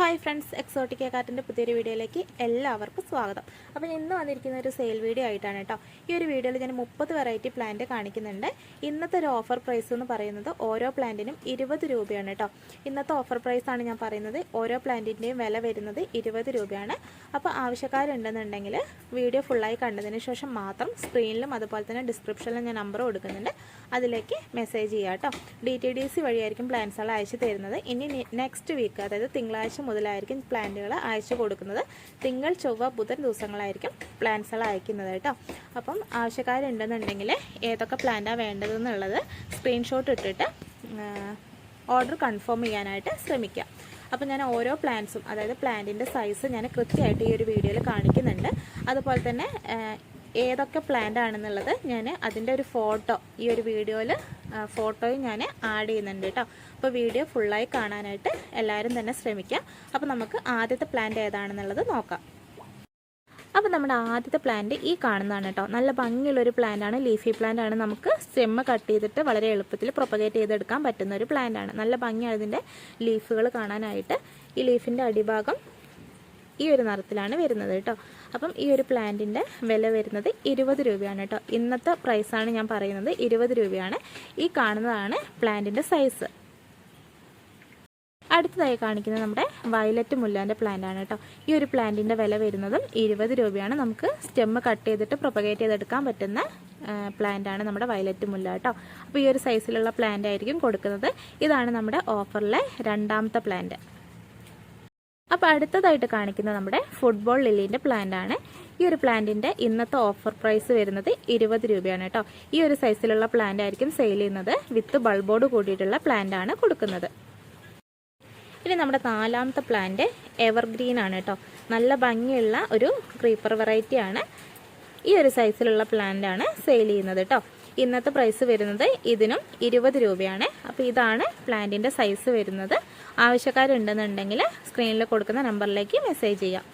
Hi friends exotic കാറ്റിന്റെ പുതിയൊരു വീഡിയോയിലേക്ക് എല്ലാവർക്കും സ്വാഗതം. അപ്പോൾ ഇന്ന് വന്നിരിക്കുന്ന ഒരു സെയിൽ വീഡിയോ ആയിട്ടാണ് കേട്ടോ. ഈ ഒരു വീഡിയോയിൽ ഞാൻ മുപ്പത് വെറൈറ്റി പ്ലാന്റ് കാണിക്കുന്നുണ്ട്. ഇന്നത്തെ ഒരു ഓഫർ പ്രൈസ് എന്ന് പറയുന്നത് ഓരോ പ്ലാന്റിനും ഇരുപത് രൂപയാണ് കേട്ടോ. ഇന്നത്തെ ഓഫർ പ്രൈസ് ആണ് ഞാൻ പറയുന്നത്. ഓരോ പ്ലാന്റിന്റെയും വില വരുന്നത് ഇരുപത് രൂപയാണ്. അപ്പോൾ ആവശ്യക്കാരുണ്ടെന്നുണ്ടെങ്കിൽ വീഡിയോ ഫുള്ളായി കണ്ടതിന് ശേഷം മാത്രം സ്ക്രീനിലും അതുപോലെ തന്നെ ഡിസ്ക്രിപ്ഷനിലും ഞാൻ നമ്പർ കൊടുക്കുന്നുണ്ട്. അതിലേക്ക് മെസ്സേജ് ചെയ്യാം കേട്ടോ. ഡി ടി ഡി സി വഴിയായിരിക്കും പ്ലാൻസുകൾ അയച്ചു തരുന്നത്. ഇനി നെക്സ്റ്റ് വീക്ക് അതായത് തിങ്കളാഴ്ച മുതലായിരിക്കും പ്ലാന്റുകൾ അയച്ചു കൊടുക്കുന്നത്. തിങ്കൾ ചൊവ്വ ബുധൻ ദിവസങ്ങളായിരിക്കും പ്ലാന്റ്സുകൾ അയക്കുന്നത് കേട്ടോ. അപ്പം ആവശ്യക്കാരുണ്ടെന്നുണ്ടെങ്കിൽ ഏതൊക്കെ പ്ലാന്റാണ് വേണ്ടതെന്നുള്ളത് സ്ക്രീൻഷോട്ട് ഇട്ടിട്ട് ഓർഡർ കൺഫേം ചെയ്യാനായിട്ട് ശ്രമിക്കുക. അപ്പം ഞാൻ ഓരോ പ്ലാന്റ്സും അതായത് പ്ലാന്റിന്റെ സൈസ് ഞാൻ കൃത്യമായിട്ട് ഈ ഒരു വീഡിയോയിൽ കാണിക്കുന്നുണ്ട്. അതുപോലെ തന്നെ ഏതൊക്കെ പ്ലാന്റ് ആണെന്നുള്ളത് ഞാൻ അതിന്റെ ഒരു ഫോട്ടോ ഈ ഒരു വീഡിയോയിൽ ഫോട്ടോയും ഞാൻ ആഡ് ചെയ്യുന്നുണ്ട് കേട്ടോ. അപ്പോൾ വീഡിയോ ഫുള്ളായി കാണാനായിട്ട് എല്ലാവരും തന്നെ ശ്രമിക്കാം. അപ്പോൾ നമുക്ക് ആദ്യത്തെ പ്ലാന്റ് ഏതാണെന്നുള്ളത് നോക്കാം. അപ്പോൾ നമ്മുടെ ആദ്യത്തെ പ്ലാന്റ് ഈ കാണുന്നതാണ് കേട്ടോ. നല്ല ഭംഗിയുള്ളൊരു പ്ലാന്റ് ആണ്. ലീഫി പ്ലാന്റ് ആണ്. നമുക്ക് സ്റ്റെമ്മ് കട്ട് ചെയ്തിട്ട് വളരെ എളുപ്പത്തിൽ പ്രൊപ്പഗേറ്റ് ചെയ്തെടുക്കാൻ പറ്റുന്ന ഒരു പ്ലാന്റ് ആണ്. നല്ല ഭംഗിയാണ് ഇതിന്റെ ലീഫുകൾ കാണാനായിട്ട്. ഈ ലീഫിന്റെ അടിഭാഗം ഈ ഒരു നിറത്തിലാണ് വരുന്നത് കേട്ടോ. അപ്പം ഈ ഒരു പ്ലാന്റിന്റെ വില വരുന്നത് ഇരുപത് രൂപയാണ് കേട്ടോ. ഇന്നത്തെ പ്രൈസാണ് ഞാൻ പറയുന്നത് ഇരുപത് രൂപയാണ്. ഈ കാണുന്നതാണ് പ്ലാന്റിന്റെ സൈസ് അടുത്തതായി കാണിക്കുന്നത് നമ്മുടെ വയലറ്റ് മുല്ലാന്റെ ആണ് കേട്ടോ. ഈ ഒരു പ്ലാന്റിന്റെ വില വരുന്നത് ഇരുപത് രൂപയാണ്. നമുക്ക് സ്റ്റെമ്മ് കട്ട് ചെയ്തിട്ട് പ്രൊപ്പഗേറ്റ് ചെയ്തെടുക്കാൻ പറ്റുന്ന ആണ് നമ്മുടെ വയലറ്റ് മുല്ല കേട്ടോ. അപ്പോൾ ഈ ഒരു സൈസിലുള്ള പ്ലാന്റ് ആയിരിക്കും കൊടുക്കുന്നത്. ഇതാണ് നമ്മുടെ ഓഫറിലെ രണ്ടാമത്തെ പ്ലാന്റ് അപ്പോൾ അടുത്തതായിട്ട് കാണിക്കുന്നത് നമ്മുടെ ഫുട്ബോൾ ലില്ലിന്റെ ആണ്. ഈ ഒരു പ്ലാന്റിന്റെ ഇന്നത്തെ ഓഫർ പ്രൈസ് വരുന്നത് ഇരുപത് രൂപയാണ് കേട്ടോ. ഈ ഒരു സൈസിലുള്ള പ്ലാന്റ് ആയിരിക്കും സെയിൽ ചെയ്യുന്നത്. വിത്ത് ബൾബോട് കൂടിയിട്ടുള്ള ആണ് കൊടുക്കുന്നത്. ഇനി നമ്മുടെ നാലാമത്തെ പ്ലാന്റ് എവർഗ്രീൻ ആണ് കേട്ടോ. നല്ല ഭംഗിയുള്ള ഒരു ക്രീപ്പർ വെറൈറ്റി ആണ്. ഈ ഒരു സൈസിലുള്ള പ്ലാന്റ് ആണ് സെയിൽ ചെയ്യുന്നത് കേട്ടോ. ഇന്നത്തെ പ്രൈസ് വരുന്നത് ഇതിനും ഇരുപത് രൂപയാണ്. അപ്പോൾ ഇതാണ് പ്ലാന്റിന്റെ സൈസ് വരുന്നത്. ആവശ്യക്കാരുണ്ടെന്നുണ്ടെങ്കിൽ സ്ക്രീനിൽ കൊടുക്കുന്ന നമ്പറിലേക്ക് മെസ്സേജ് ചെയ്യാം.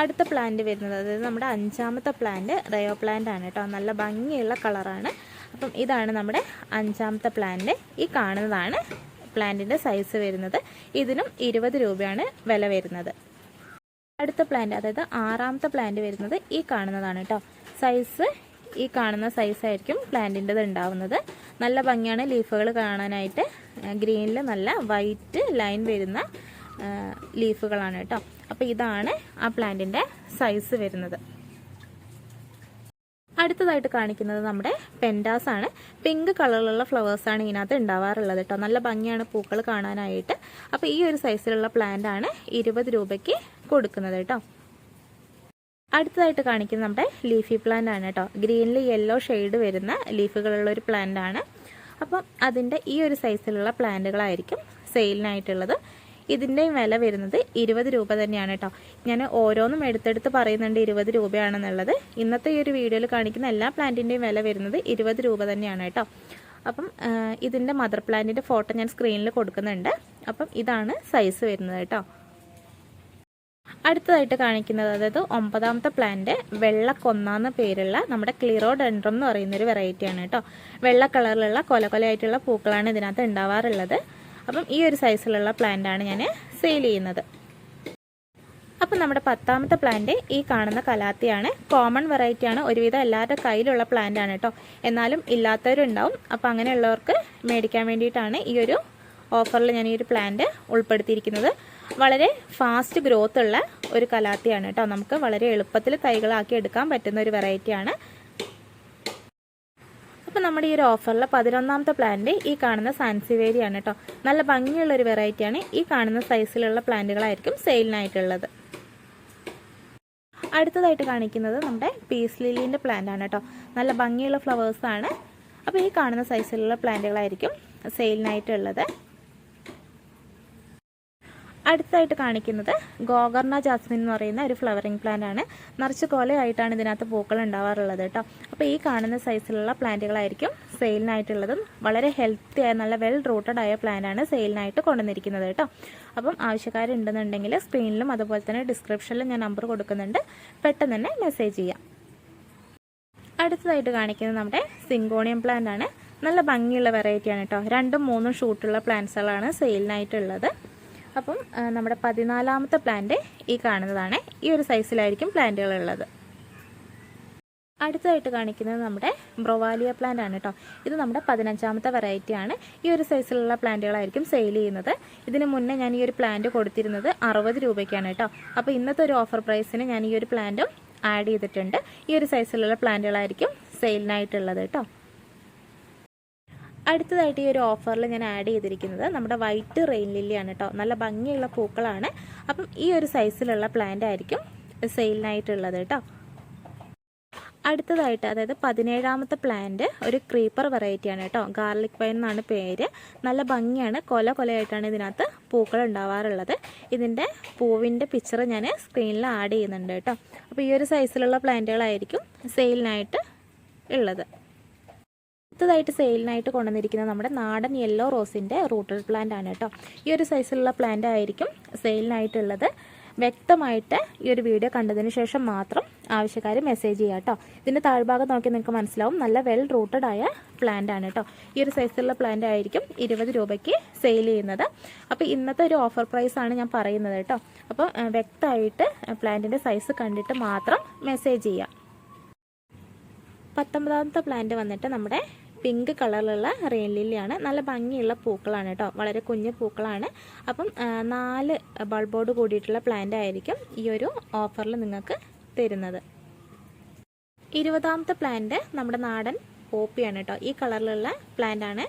അടുത്ത പ്ലാന്റ് വരുന്നത് അതായത് നമ്മുടെ അഞ്ചാമത്തെ പ്ലാന്റ് റയോ പ്ലാന്റ് ആണ് കേട്ടോ. നല്ല ഭംഗിയുള്ള കളറാണ് അപ്പം ഇതാണ് നമ്മുടെ അഞ്ചാമത്തെ പ്ലാന്റ് ഈ കാണുന്നതാണ് പ്ലാന്റിന്റെ സൈസ് വരുന്നത് ഇതിനും ഇരുപത് രൂപയാണ് വില വരുന്നത്. അടുത്ത പ്ലാന്റ് അതായത് ആറാമത്തെ പ്ലാന്റ് വരുന്നത് ഈ കാണുന്നതാണ് കേട്ടോ സൈസ് ഈ കാണുന്ന സൈസായിരിക്കും പ്ലാന്റിന്റെത് ഉണ്ടാവുന്നത്. നല്ല ഭംഗിയാണ് ലീഫുകൾ കാണാനായിട്ട്. ഗ്രീനിൽ നല്ല വൈറ്റ് ലൈൻ വരുന്ന ലീഫുകളാണ് കേട്ടോ അപ്പോൾ ഇതാണ് ആ പ്ലാന്റിന്റെ സൈസ് വരുന്നത്. അടുത്തതായിട്ട് കാണിക്കുന്നത് നമ്മുടെ പെൻഡാസ് ആണ്. പിങ്ക് കളറിലുള്ള ആണ് ഇതിനകത്ത് ഉണ്ടാവാറുള്ളത് കേട്ടോ നല്ല ഭംഗിയാണ് പൂക്കൾ കാണാനായിട്ട്. അപ്പോൾ ഈ ഒരു സൈസിലുള്ള പ്ലാന്റ് ആണ് ഇരുപത് രൂപയ്ക്ക് കൊടുക്കുന്നത് കേട്ടോ അടുത്തതായിട്ട് കാണിക്കുന്നത് നമ്മുടെ ലീഫി പ്ലാന്റ് ആണ് കേട്ടോ ഗ്രീനിൽ യെല്ലോ ഷെയ്ഡ് വരുന്ന ലീഫുകളുള്ള ഒരു പ്ലാന്റ് ആണ്. അപ്പം അതിന്റെ ഈ ഒരു സൈസിലുള്ള പ്ലാന്റുകളായിരിക്കും സെയിലിനായിട്ടുള്ളത് ഇതിന്റെയും വില വരുന്നത് ഇരുപത് രൂപ തന്നെയാണ് കേട്ടോ ഞാൻ ഓരോന്നും എടുത്തെടുത്ത് പറയുന്നുണ്ട് ഇരുപത് രൂപയാണെന്നുള്ളത്. ഇന്നത്തെ ഈ ഒരു വീഡിയോയിൽ കാണിക്കുന്ന എല്ലാ പ്ലാന്റിന്റെയും വില വരുന്നത് ഇരുപത് രൂപ തന്നെയാണ് കേട്ടോ അപ്പം ഇതിന്റെ മദർ പ്ലാന്റിന്റെ ഫോട്ടോ ഞാൻ സ്ക്രീനിൽ കൊടുക്കുന്നുണ്ട്. അപ്പം ഇതാണ് സൈസ് വരുന്നത് കേട്ടോ അടുത്തതായിട്ട് കാണിക്കുന്നത് അതായത് ഒമ്പതാമത്തെ പ്ലാന്റ് വെള്ളക്കൊന്നാന്ന പേരുള്ള നമ്മുടെ ക്ലിറോ ഡെൻഡ്രം എന്ന് പറയുന്നൊരു വെറൈറ്റിയാണ് കേട്ടോ വെള്ള കളറിലുള്ള കൊല കൊലയായിട്ടുള്ള പൂക്കളാണ് ഇതിനകത്ത് ഉണ്ടാവാറുള്ളത്. അപ്പം ഈ ഒരു സൈസിലുള്ള പ്ലാന്റ് ആണ് ഞാൻ സെയിൽ ചെയ്യുന്നത്. അപ്പം നമ്മുടെ പത്താമത്തെ പ്ലാന്റ് ഈ കാണുന്ന കലാത്തിയാണ്. കോമൺ വെറൈറ്റി ആണ്. ഒരുവിധം എല്ലാവരുടെ കയ്യിലുള്ള പ്ലാന്റ് ആണ് കേട്ടോ എന്നാലും ഇല്ലാത്തവരുണ്ടാവും. അപ്പം അങ്ങനെയുള്ളവർക്ക് മേടിക്കാൻ വേണ്ടിയിട്ടാണ് ഈ ഒരു ഓഫറിൽ ഞാൻ ഈ ഒരു പ്ലാന്റ് ഉൾപ്പെടുത്തിയിരിക്കുന്നത്. വളരെ ഫാസ്റ്റ് ഗ്രോത്ത് ഉള്ള ഒരു കലാത്തിയാണ് കേട്ടോ നമുക്ക് വളരെ എളുപ്പത്തിൽ തൈകളാക്കി എടുക്കാൻ പറ്റുന്ന ഒരു വെറൈറ്റിയാണ് അപ്പോൾ നമ്മുടെ ഈ ഒരു ഓഫറിൽ പതിനൊന്നാമത്തെ പ്ലാന്റ് ഈ കാണുന്ന സാൻസിവേരിയാണ് കേട്ടോ നല്ല ഭംഗിയുള്ള ഒരു വെറൈറ്റിയാണ് ഈ കാണുന്ന സൈസിലുള്ള പ്ലാന്റുകളായിരിക്കും സെയിലിനായിട്ടുള്ളത് അടുത്തതായിട്ട് കാണിക്കുന്നത് നമ്മുടെ പീസ് ലില്ലിന്റെ പ്ലാന്റ് ആണ് കേട്ടോ നല്ല ഭംഗിയുള്ള ഫ്ലവേഴ്സാണ് അപ്പോൾ ഈ കാണുന്ന സൈസിലുള്ള പ്ലാന്റുകളായിരിക്കും സെയിലിനായിട്ടുള്ളത് അടുത്തായിട്ട് കാണിക്കുന്നത് ഗോകർണ ജാസ്മിൻ എന്ന് പറയുന്ന ഒരു ഫ്ലവറിങ് പ്ലാന്റ് ആണ്. നിറച്ച് കൊലയായിട്ടാണ് ഇതിനകത്ത് പൂക്കൾ ഉണ്ടാവാറുള്ളത് കേട്ടോ. അപ്പോൾ ഈ കാണുന്ന സൈസിലുള്ള പ്ലാന്റുകളായിരിക്കും സെയിലിനായിട്ടുള്ളതും വളരെ ഹെൽത്തി ആയ നല്ല വെൽ റൂട്ടഡ് ആയ പ്ലാന്റ് ആണ് സെയിലിനായിട്ട് കൊണ്ടുവന്നിരിക്കുന്നത് കേട്ടോ. അപ്പം ആവശ്യക്കാരുണ്ടെന്നുണ്ടെങ്കിൽ സ്ക്രീനിലും അതുപോലെ തന്നെ ഡിസ്ക്രിപ്ഷനിലും ഞാൻ നമ്പർ കൊടുക്കുന്നുണ്ട്. പെട്ടെന്ന് തന്നെ മെസ്സേജ് ചെയ്യാം. അടുത്തതായിട്ട് കാണിക്കുന്നത് നമ്മുടെ സിങ്കോണിയം പ്ലാന്റ് ആണ്. നല്ല ഭംഗിയുള്ള വെറൈറ്റിയാണ് കേട്ടോ. രണ്ടും മൂന്നും ഷൂട്ടുള്ള പ്ലാന്റ്സുകളാണ് സെയിലിനായിട്ടുള്ളത്. അപ്പം നമ്മുടെ പതിനാലാമത്തെ പ്ലാന്റ് ഈ കാണുന്നതാണ്. ഈ ഒരു സൈസിലായിരിക്കും പ്ലാന്റുകൾ ഉള്ളത് അടുത്തതായിട്ട് കാണിക്കുന്നത് നമ്മുടെ ബ്രൊവാലിയ പ്ലാന്റ് ആണ് കേട്ടോ. ഇത് നമ്മുടെ പതിനഞ്ചാമത്തെ വെറൈറ്റി ആണ്. ഈ ഒരു സൈസിലുള്ള പ്ലാന്റുകളായിരിക്കും സെയിൽ ചെയ്യുന്നത്. ഇതിന് മുന്നേ ഞാൻ ഈ ഒരു പ്ലാന്റ് കൊടുത്തിരുന്നത് അറുപത് രൂപയ്ക്കാണ് കേട്ടോ. അപ്പോൾ ഇന്നത്തെ ഒരു ഓഫർ പ്രൈസിന് ഞാൻ ഈ ഒരു പ്ലാന്റും ആഡ് ചെയ്തിട്ടുണ്ട്. ഈ ഒരു സൈസിലുള്ള പ്ലാന്റുകളായിരിക്കും സെയിലിനായിട്ടുള്ളത് കേട്ടോ. അടുത്തതായിട്ട് ഈ ഒരു ഓഫറിൽ ഞാൻ ആഡ് ചെയ്തിരിക്കുന്നത് നമ്മുടെ വൈറ്റ് റെയിൻ ലില്ലിയാണ് കേട്ടോ നല്ല ഭംഗിയുള്ള പൂക്കളാണ്. അപ്പം ഈ ഒരു സൈസിലുള്ള പ്ലാന്റ് ആയിരിക്കും സെയിലിനായിട്ടുള്ളത് കേട്ടോ അടുത്തതായിട്ട് അതായത് പതിനേഴാമത്തെ പ്ലാന്റ് ഒരു ക്രീപ്പർ വെറൈറ്റിയാണ് കേട്ടോ ഗാർലിക് വൈൻ എന്നാണ് പേര്. നല്ല ഭംഗിയാണ്. കൊല കൊലയായിട്ടാണ് ഇതിനകത്ത് പൂക്കൾ ഉണ്ടാവാറുള്ളത്. ഇതിന്റെ പൂവിന്റെ പിക്ചർ ഞാൻ സ്ക്രീനിൽ ആഡ് ചെയ്യുന്നുണ്ട് കേട്ടോ അപ്പോൾ ഈ ഒരു സൈസിലുള്ള പ്ലാന്റുകളായിരിക്കും സെയിലിനായിട്ട് ഉള്ളത്. അടുത്തതായിട്ട് സെയിലിനായിട്ട് കൊണ്ടുവന്നിരിക്കുന്നത് നമ്മുടെ നാടൻ യെല്ലോ റോസിന്റെ റൂട്ടഡ് പ്ലാന്റ് ആണ് കേട്ടോ. ഈ ഒരു സൈസിലുള്ള പ്ലാന്റ് ആയിരിക്കും സെയിലിനായിട്ടുള്ളത്. വ്യക്തമായിട്ട് ഈ ഒരു വീഡിയോ കണ്ടതിന് ശേഷം മാത്രം ആവശ്യക്കാർ മെസ്സേജ് ചെയ്യുക കേട്ടോ. ഇതിന്റെ താഴ്ഭാഗം നോക്കി നിങ്ങൾക്ക് മനസ്സിലാവും. നല്ല വെൽ റൂട്ടഡ് ആയ പ്ലാന്റ് ആണ് കേട്ടോ. ഈ ഒരു സൈസിലുള്ള പ്ലാന്റ് ആയിരിക്കും ഇരുപത് രൂപയ്ക്ക് സെയിൽ ചെയ്യുന്നത്. അപ്പോൾ ഇന്നത്തെ ഒരു ഓഫർ പ്രൈസ് ആണ് ഞാൻ പറയുന്നത് കേട്ടോ. അപ്പോൾ വ്യക്തമായിട്ട് പ്ലാന്റിന്റെ സൈസ് കണ്ടിട്ട് മാത്രം മെസ്സേജ് ചെയ്യുക. പത്തൊമ്പതാമത്തെ പ്ലാന്റ് വന്നിട്ട് നമ്മുടെ പിങ്ക് കളറിലുള്ള റെയിൻ ലില്ലിയാണ് നല്ല ഭംഗിയുള്ള പൂക്കളാണ് കേട്ടോ. വളരെ കുഞ്ഞു പൂക്കളാണ്. അപ്പം നാല് ബൾബോട് കൂടിയിട്ടുള്ള പ്ലാന്റ് ആയിരിക്കും ഈ ഒരു ഓഫറിൽ നിങ്ങൾക്ക് തരുന്നത്. ഇരുപതാമത്തെ പ്ലാന്റ് നമ്മുടെ നാടൻ പോപ്പിയാണ് കേട്ടോ. ഈ കളറിലുള്ള പ്ലാന്റ് ആണ്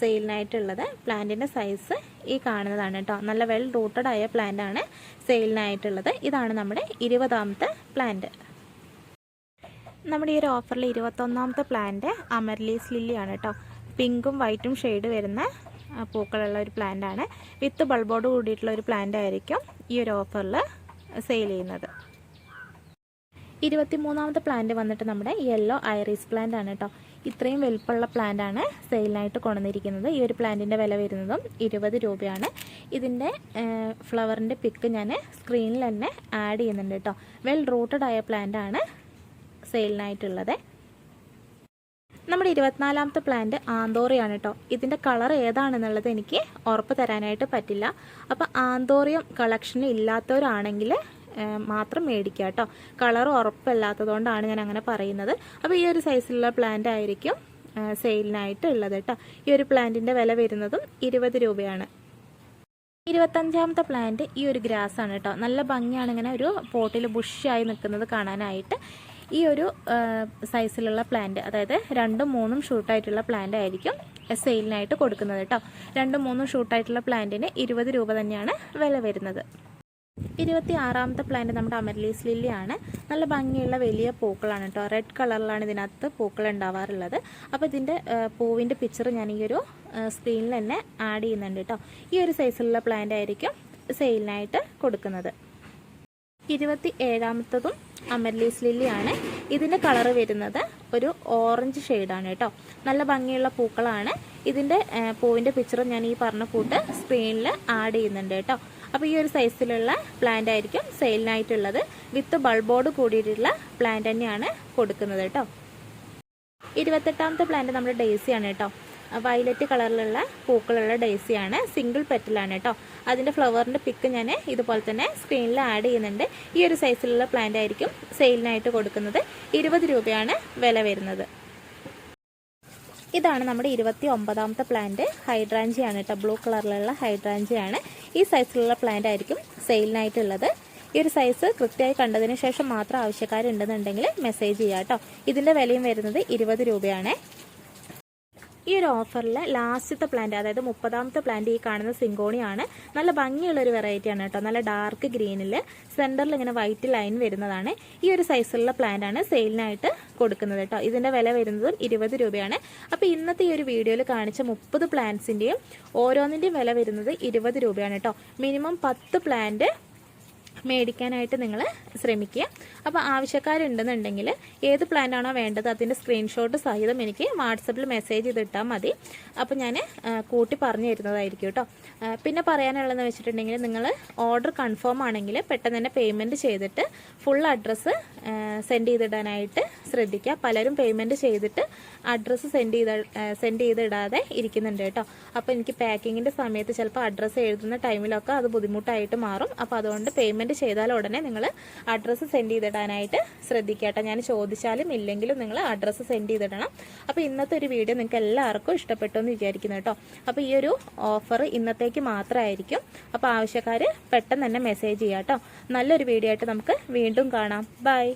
സെയിലിനായിട്ടുള്ളത് പ്ലാന്റിന്റെ സൈസ് ഈ കാണുന്നതാണ് കേട്ടോ. നല്ല വെൽ റൂട്ടഡ് ആയ പ്ലാന്റ് ആണ് സെയിലിനായിട്ടുള്ളത് ഇതാണ് നമ്മുടെ ഇരുപതാമത്തെ പ്ലാന്റ് നമ്മുടെ ഈ ഒരു ഓഫറിൽ ഇരുപത്തൊന്നാമത്തെ പ്ലാന്റ് അമർലീസ് ലില്ലിയാണ് കേട്ടോ പിങ്കും വൈറ്റും ഷെയ്ഡ് വരുന്ന പൂക്കളുള്ള ഒരു പ്ലാന്റ് ആണ്. വിത്ത് ബൾബോട് കൂടിയിട്ടുള്ള ഒരു പ്ലാന്റ് ആയിരിക്കും ഈ ഒരു ഓഫറിൽ സെയിൽ ചെയ്യുന്നത്. ഇരുപത്തിമൂന്നാമത്തെ പ്ലാന്റ് വന്നിട്ട് നമ്മുടെ യെല്ലോ ഐറിസ് പ്ലാന്റ് ആണ് കേട്ടോ ഇത്രയും വലുപ്പമുള്ള പ്ലാന്റ് ആണ് സെയിലിനായിട്ട് കൊണ്ടുവന്നിരിക്കുന്നത്. ഈ ഒരു പ്ലാന്റിന്റെ വില വരുന്നതും ഇരുപത് രൂപയാണ്. ഇതിന്റെ ഫ്ലവറിന്റെ പിക്ക് ഞാൻ സ്ക്രീനിൽ തന്നെ ആഡ് ചെയ്യുന്നുണ്ട് കേട്ടോ വെൽ റൂട്ടഡ് ആയ പ്ലാന്റ് ആണ് സെയിലിനായിട്ടുള്ളത്. നമ്മുടെ ഇരുപത്തിനാലാമത്തെ പ്ലാന്റ് ആന്തോറിയാണ് കേട്ടോ ഇതിന്റെ കളർ ഏതാണെന്നുള്ളത് എനിക്ക് ഉറപ്പ് തരാനായിട്ട് പറ്റില്ല. അപ്പോൾ ആന്തോറിയം കളക്ഷൻ ഇല്ലാത്തവരാണെങ്കിൽ മാത്രം മേടിക്കുക കേട്ടോ കളർ ഉറപ്പില്ലാത്തതുകൊണ്ടാണ് ഞാൻ അങ്ങനെ പറയുന്നത്. അപ്പോൾ ഈ ഒരു സൈസിലുള്ള പ്ലാന്റ് ആയിരിക്കും സെയിലിനായിട്ട് ഉള്ളത് കേട്ടോ ഈ ഒരു പ്ലാന്റിന്റെ വില വരുന്നതും ഇരുപത് രൂപയാണ്. ഇരുപത്തഞ്ചാമത്തെ പ്ലാന്റ് ഈ ഒരു ഗ്രാസ് ആണ് കേട്ടോ നല്ല ഭംഗിയാണ് ഇങ്ങനെ ഒരു പോട്ടിൽ ബുഷായി നിൽക്കുന്നത് കാണാനായിട്ട്. ഈ ഒരു സൈസിലുള്ള പ്ലാന്റ് അതായത് രണ്ടും മൂന്നും ഷൂട്ടായിട്ടുള്ള പ്ലാന്റ് ആയിരിക്കും സെയിലിനായിട്ട് കൊടുക്കുന്നത് കേട്ടോ രണ്ടും മൂന്നും ഷൂട്ടായിട്ടുള്ള പ്ലാന്റിന് ഇരുപത് രൂപ തന്നെയാണ് വില വരുന്നത്. ഇരുപത്തി ആറാമത്തെ പ്ലാന്റ് നമ്മുടെ അമർലീസ് ലില്ലിയാണ് നല്ല ഭംഗിയുള്ള വലിയ പൂക്കളാണ് കേട്ടോ റെഡ് കളറിലാണ് ഇതിനകത്ത് പൂക്കൾ ഉണ്ടാവാറുള്ളത്. അപ്പോൾ ഇതിന്റെ പൂവിന്റെ പിക്ചർ ഞാൻ ഈ ഒരു സ്ക്രീനിൽ തന്നെ ആഡ് ചെയ്യുന്നുണ്ട് കേട്ടോ ഈ ഒരു സൈസിലുള്ള പ്ലാന്റ് ആയിരിക്കും സെയിലിനായിട്ട് കൊടുക്കുന്നത്. ഇരുപത്തി ഏഴാമത്തതും അമർലീസ് ലില്ലിയാണ്. ഇതിന്റെ കളറ് വരുന്നത് ഒരു ഓറഞ്ച് ഷെയ്ഡാണ് കേട്ടോ. നല്ല ഭംഗിയുള്ള പൂക്കളാണ്. ഇതിന്റെ പൂവിന്റെ പിക്ചർ ഞാൻ ഈ പറഞ്ഞ കൂട്ട് സ്ക്രീനിൽ ആഡ് ചെയ്യുന്നുണ്ട് കേട്ടോ. അപ്പോൾ ഈ ഒരു സൈസിലുള്ള പ്ലാന്റ് ആയിരിക്കും സെയിലിനായിട്ടുള്ളത് വിത്ത് ബൾബോട് കൂടിയിട്ടുള്ള പ്ലാന്റ് തന്നെയാണ് കൊടുക്കുന്നത് കേട്ടോ. ഇരുപത്തെട്ടാമത്തെ പ്ലാന്റ് നമ്മുടെ ഡേസിയാണ് കേട്ടോ. വയലറ്റ് കളറിലുള്ള പൂക്കളുള്ള ഡേസിയാണ്. സിംഗിൾ പെറ്റലാണ് കേട്ടോ. അതിന്റെ ഫ്ലവറിന്റെ പിക്ക് ഞാൻ ഇതുപോലെ തന്നെ സ്ക്രീനിൽ ആഡ് ചെയ്യുന്നുണ്ട്. ഈ ഒരു സൈസിലുള്ള പ്ലാന്റ് ആയിരിക്കും സെയിലിനായിട്ട് കൊടുക്കുന്നത്. ഇരുപത് രൂപയാണ് വില വരുന്നത്. ഇതാണ് നമ്മുടെ ഇരുപത്തി ഒമ്പതാമത്തെ പ്ലാന്റ്. ഹൈഡ്രാഞ്ചിയാണ് കേട്ടോ. ബ്ലൂ കളറിലുള്ള ഹൈഡ്രാഞ്ചിയാണ്. ഈ സൈസിലുള്ള പ്ലാന്റ് ആയിരിക്കും സെയിലിനായിട്ടുള്ളത്. ഈ ഒരു സൈസ് കൃത്യമായി കണ്ടതിന് ശേഷം മാത്രം ആവശ്യക്കാരുണ്ടെന്നുണ്ടെങ്കിൽ മെസ്സേജ് ചെയ്യാം കേട്ടോ. ഇതിന്റെ വിലയും വരുന്നത് ഇരുപത് രൂപയാണ്. ഈ ഒരു ഓഫറിലെ ലാസ്റ്റത്തെ പ്ലാന്റ് അതായത് മുപ്പതാമത്തെ പ്ലാന്റ് ഈ കാണുന്ന സിങ്കോണിയാണ്. നല്ല ഭംഗിയുള്ള ഒരു വെറൈറ്റി ആണ് കേട്ടോ. നല്ല ഡാർക്ക് ഗ്രീനിൽ സെന്ററിൽ ഇങ്ങനെ വൈറ്റ് ലൈൻ വരുന്നതാണ്. ഈ ഒരു സൈസിലുള്ള ആണ് സെയിലിനായിട്ട് കൊടുക്കുന്നത് കേട്ടോ. ഇതിന്റെ വില വരുന്നതും ഇരുപത് രൂപയാണ്. അപ്പോൾ ഇന്നത്തെ ഈ ഒരു വീഡിയോയിൽ കാണിച്ച മുപ്പത് പ്ലാന്റ്സിന്റെയും ഓരോന്നിന്റെയും വില വരുന്നത് ഇരുപത് രൂപയാണ് കേട്ടോ. മിനിമം പത്ത് പ്ലാന്റ് മേടിക്കാനായിട്ട് നിങ്ങൾ ശ്രമിക്കുക. അപ്പോൾ ആവശ്യക്കാരുണ്ടെന്നുണ്ടെങ്കിൽ ഏത് പ്ലാനാണോ വേണ്ടത് അതിന്റെ സ്ക്രീൻഷോട്ട് സഹിതം എനിക്ക് വാട്സപ്പിൽ മെസ്സേജ് ചെയ്തിട്ടാൽ മതി. അപ്പോൾ ഞാൻ കൂട്ടി പറഞ്ഞു തരുന്നതായിരിക്കും കേട്ടോ പിന്നെ പറയാനുള്ളതെന്ന് വെച്ചിട്ടുണ്ടെങ്കിൽ നിങ്ങൾ ഓർഡർ കൺഫേം ആണെങ്കിൽ പെട്ടെന്ന് തന്നെ പേയ്മെന്റ് ചെയ്തിട്ട് ഫുൾ അഡ്രസ്സ് സെൻഡ് ചെയ്തിടാനായിട്ട് ശ്രദ്ധിക്കുക. പലരും പേയ്മെന്റ് ചെയ്തിട്ട് അഡ്രസ്സ് സെൻഡ് ചെയ്ത സെൻഡ് ചെയ്തിടാതെ ഇരിക്കുന്നുണ്ട് കേട്ടോ അപ്പോൾ എനിക്ക് പാക്കിങ്ങിന്റെ സമയത്ത് ചിലപ്പോൾ അഡ്രസ്സ് എഴുതുന്ന ടൈമിലൊക്കെ അത് ബുദ്ധിമുട്ടായിട്ട് മാറും. അപ്പോൾ അതുകൊണ്ട് പേയ്മെന്റ് ചെയ്താൽ ഉടനെ നിങ്ങൾ അഡ്രസ്സ് സെൻഡ് ചെയ്തിടാനായിട്ട് ശ്രദ്ധിക്കട്ടെ ഞാൻ ചോദിച്ചാലും ഇല്ലെങ്കിലും നിങ്ങൾ അഡ്രസ്സ് സെൻഡ് ചെയ്തിടണം. അപ്പോൾ ഇന്നത്തെ ഒരു വീഡിയോ നിങ്ങൾക്ക് എല്ലാവർക്കും ഇഷ്ടപ്പെട്ടു എന്ന് വിചാരിക്കുന്നു കേട്ടോ. അപ്പോൾ ഈ ഒരു ഓഫർ ഇന്നത്തേക്ക് മാത്രമായിരിക്കും. അപ്പോൾ ആവശ്യക്കാർ പെട്ടെന്ന് തന്നെ മെസ്സേജ് ചെയ്യാം കേട്ടോ. നല്ലൊരു വീഡിയോ ആയിട്ട് നമുക്ക് വീണ്ടും കാണാം. ബൈ